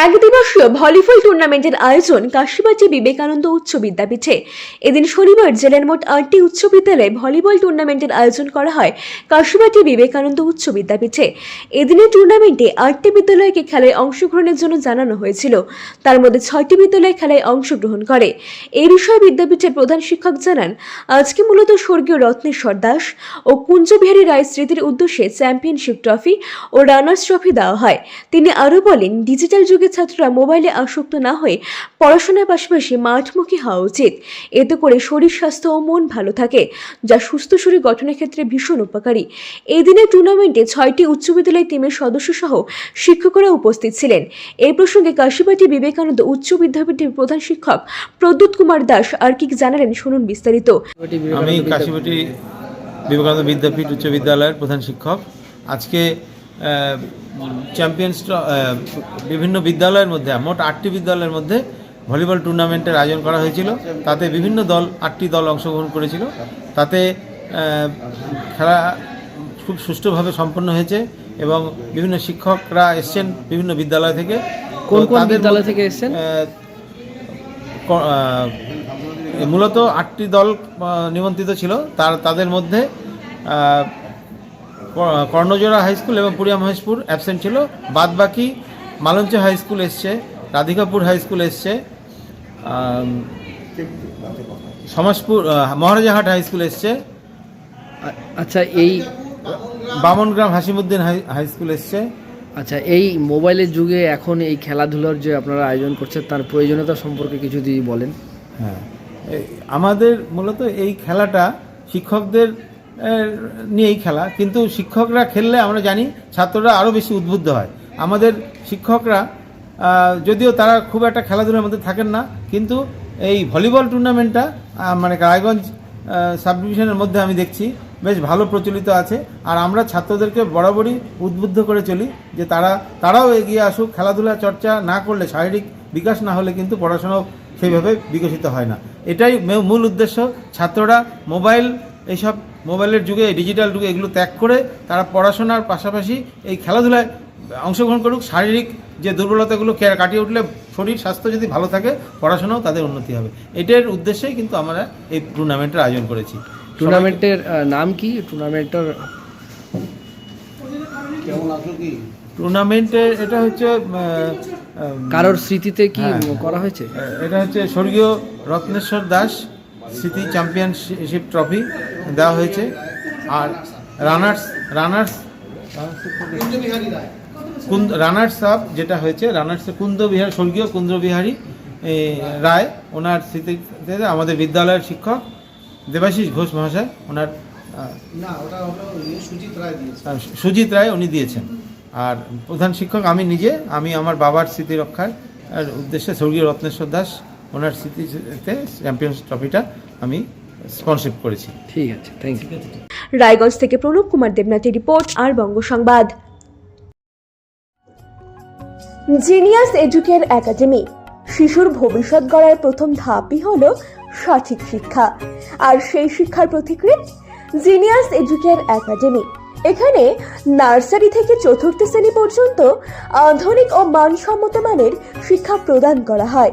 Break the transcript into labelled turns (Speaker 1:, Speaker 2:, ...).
Speaker 1: এক দিবসীয় ভলিবল টুর্নামেন্টের আয়োজন কাশিবাটি বিবেকানন্দ উচ্চ বিদ্যাপীঠে। এদিন শনিবার জেলার মোট আটটি উচ্চ বিদ্যালয়ে ভলিবল টুর্নামেন্টের আয়োজন করা হয় কাশিবাটি বিবেকানন্দ উচ্চ বিদ্যাপীঠে। এদিনের টুর্নামেন্টে আটটি বিদ্যালয়কে খেলায় অংশগ্রহণের জন্য জানানো হয়েছিল। তার মধ্যে ছয়টি বিদ্যালয় খেলায় অংশগ্রহণ করে। এই বিষয়ে বিদ্যাপীঠের প্রধান শিক্ষক জানান, আজকে মূলত স্বর্গীয় রত্নেশ্বর দাস ও কুঞ্জবিহারী রায় স্মৃতির উদ্দেশ্যে চ্যাম্পিয়নশিপ ট্রফি ও রানার্স ট্রফি দেওয়া হয়। তিনি আরও বলেন, ডিজিটাল যুগের ছাত্ররা মোবাইলে আসক্ত না হয়ে পড়াশোনার পাশাপাশি মাঠমুখী হওয়া উচিত। এতে করে শরীর স্বাস্থ্য ও মন ভালো থাকে, যা সুস্থ শরীর গঠনের ক্ষেত্রে ভীষণ উপকারী। এই দিনের টুর্নামেন্টে ছয়টি উচ্চ বিদ্যালয় টিমের সদস্য সহ শিক্ষকরা উপস্থিত ছিলেন। এই প্রসঙ্গে কাশীবাটি বিবেকানন্দ উচ্চ বিদ্যাপীঠের প্রধান শিক্ষক প্রদ্যুৎ কুমার দাস আর কি জানালেন শুনুন বিস্তারিত।
Speaker 2: আমি কাশীবাটি বিবেকানন্দ বিদ্যাপীঠ উচ্চ বিদ্যালয়ের প্রধান শিক্ষক। আজকে চ্যাম্পিয়ন্স বিভিন্ন বিদ্যালয়ের মধ্যে মোট আটটি বিদ্যালয়ের মধ্যে ভলিবল টুর্নামেন্টের আয়োজন করা হয়েছিল। তাতে বিভিন্ন দল আটটি দল অংশগ্রহণ করেছিল। তাতে খেলা খুব সুষ্ঠুভাবে সম্পন্ন হয়েছে এবং বিভিন্ন শিক্ষকরা এসছেন বিভিন্ন বিদ্যালয় থেকে।
Speaker 3: কোন কোন বিদ্যালয় থেকে এসছেন?
Speaker 2: মূলত আটটি দল নিমন্ত্রিত ছিল। তার তাদের মধ্যে কর্ণজোড়া হাই স্কুল এবং পুরিয়াম হাই স্কুল অ্যাবসেন্ট ছিল। বাদ বাকি মালঞ্চ হাই স্কুল এসছে রাধিকাপুর হাই স্কুল এসছে সমাজপুর মহারাজাহাট হাই স্কুল এসছে।
Speaker 3: আচ্ছা এই
Speaker 2: Bamangram Hasimuddin high high school এসছে।
Speaker 3: আচ্ছা এই মোবাইলের যুগে এখন এই খেলাধুলার যে আপনারা আয়োজন করছেন তার প্রয়োজনীয়তা সম্পর্কে কিছু যদি বলেন।
Speaker 2: হ্যাঁ আমাদের মূলত এই খেলাটা শিক্ষকদের নিয়েই খেলা। কিন্তু শিক্ষকরা খেললে আমরা জানি ছাত্ররা আরও বেশি উদ্বুদ্ধ হয়। আমাদের শিক্ষকরা যদিও তারা খুব একটা খেলাধুলার মধ্যে থাকেন না, কিন্তু এই ভলিবল টুর্নামেন্টটা মানে রায়গঞ্জ সাব ডিভিশনের মধ্যে আমি দেখছি, বেশ ভালো প্রচলিত আছে। আর আমরা ছাত্রদেরকে বরাবরই উদ্বুদ্ধ করে চলি, যে তারা, তারাও এগিয়ে আসুক, খেলাধুলা, চর্চা না করলে শারীরিক বিকাশ না হলে কিন্তু পড়াশোনাও সেইভাবে বিকশিত হয় না। এটাই মূল উদ্দেশ্য। ছাত্ররা মোবাইল এইসব মোবাইলের যুগে ডিজিটাল যুগে এগুলো ত্যাগ করে তারা পড়াশোনার পাশাপাশি এই খেলাধুলায় অংশগ্রহণ করুক শারীরিক যে দুর্বলতাগুলো কাটিয়ে উঠলে শরীর স্বাস্থ্য যদি ভালো থাকে পড়াশোনাও তাদের উন্নতি হবে। এটার উদ্দেশ্যেই কিন্তু আমরা এই টুর্নামেন্টের আয়োজন করেছি।
Speaker 3: টুর্নামেন্টের নাম কি? টুর্নামেন্টের
Speaker 2: টুর্নামেন্টের এটা হচ্ছে
Speaker 3: কারোর স্মৃতিতে কি
Speaker 2: হ্যাঁ।
Speaker 3: করা হয়েছে?
Speaker 2: এটা হচ্ছে স্বর্গীয় রত্নেশ্বর দাস স্মৃতি চ্যাম্পিয়নশিপ ট্রফি দেওয়া হয়েছে। আর রানার্স রানার্স কুন্দ রানার্স আপ যেটা হয়েছে রানার্স কুন্দ বিহার স্বর্গীয় কুন্দ্র বিহারী এ, রায় ওনার স্মৃতিতে আমাদের বিদ্যালয়ের শিক্ষক দেবাশিস ঘোষ মহাশয় ওনার সুজিত রায় উনি দিয়েছেন। আর প্রধান শিক্ষক আমি নিজে আমি আমার বাবার স্মৃতি রক্ষার উদ্দেশ্যে স্বর্গীয় রত্নেশ্বর দাস ওনার স্মৃতিতে চ্যাম্পিয়ন্স ট্রফিটা আমি স্পন্সরশিপ করেছি।
Speaker 3: ঠিক আছে থ্যাংক ইউ
Speaker 1: রায়গঞ্জ থেকে প্রণব কুমার দেবনাথের রিপোর্ট আর Banga Sangbad. Genius Educare academy শিশুর ভবিষ্যৎ গড়ার প্রথম ধাপই হলো সঠিক শিক্ষা। আর সেই শিক্ষার প্রতিক্রিয়া জিনিয়াস এডুকের একাডেমি এখানে নার্সারি থেকে চতুর্থ শ্রেণি পর্যন্ত আধুনিক ও মানসম্মত মানের শিক্ষা প্রদান করা হয়।